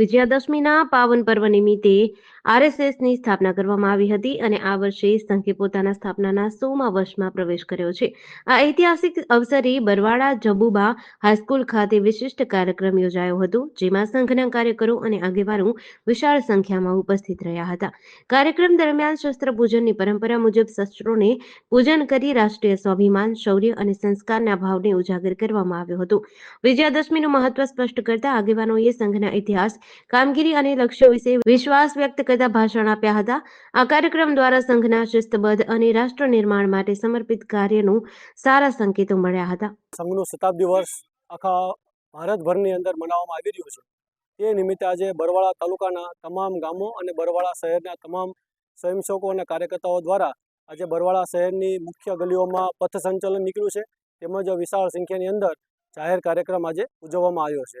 વિજયાદશમીના પાવન પર્વ નિમિત્તે આરએસએસની સ્થાપના કરવામાં આવી હતી અને આ વર્ષે સંઘે પોતાના સ્થાપનાના સોમા વર્ષમાં પ્રવેશ કર્યો છે. આ ઐતિહાસિક અવસરે બરવાડા જબુબા હાઈસ્કૂલ ખાતે વિશિષ્ટ કાર્યક્રમ યોજાયો હતો, જેમાં સંઘના કાર્યકરો અને આગેવાનો વિશાળ સંખ્યામાં ઉપસ્થિત રહ્યા હતા. કાર્યક્રમ દરમિયાન શસ્ત્ર પૂજનની પરંપરા મુજબ શસ્ત્રોને પૂજન કરી રાષ્ટ્રીય સ્વાભિમાન, શૌર્ય અને સંસ્કારના ભાવને ઉજાગર કરવામાં આવ્યો હતો. વિજયાદશમીનું મહત્વ સ્પષ્ટ કરતા આગેવાનોએ સંઘના ઇતિહાસ કામગીરી અને લક્ષ્યો વિશે વિશ્વાસ વ્યક્ત કરતા ભાષણ આપ્યા હતા. આ કાર્યક્રમ દ્વારા સંઘના શિસ્તબદ્ધ અને રાષ્ટ્ર નિર્માણ માટે સમર્પિત કાર્યનું સારા સંકેતો મળ્યા હતા. સંઘનું શતાબ્દી વર્ષ આખા ભારતભરની અંદર મનાવવામાં આવી રહ્યું છે. એ નિમિત્તે આજે બરવાળા તાલુકાના તમામ ગામો અને બરવાળા શહેરના તમામ સ્વયંસેવકો અને કાર્યકર્તાઓ દ્વારા આજે બરવાળા શહેરની મુખ્ય ગલીઓમાં પથ સંચલન નીકળ્યું છે. તેમજ વિશાળ સંખ્યાની અંદર જાહેર કાર્યક્રમ આજે ઉજવવામાં આવ્યો છે.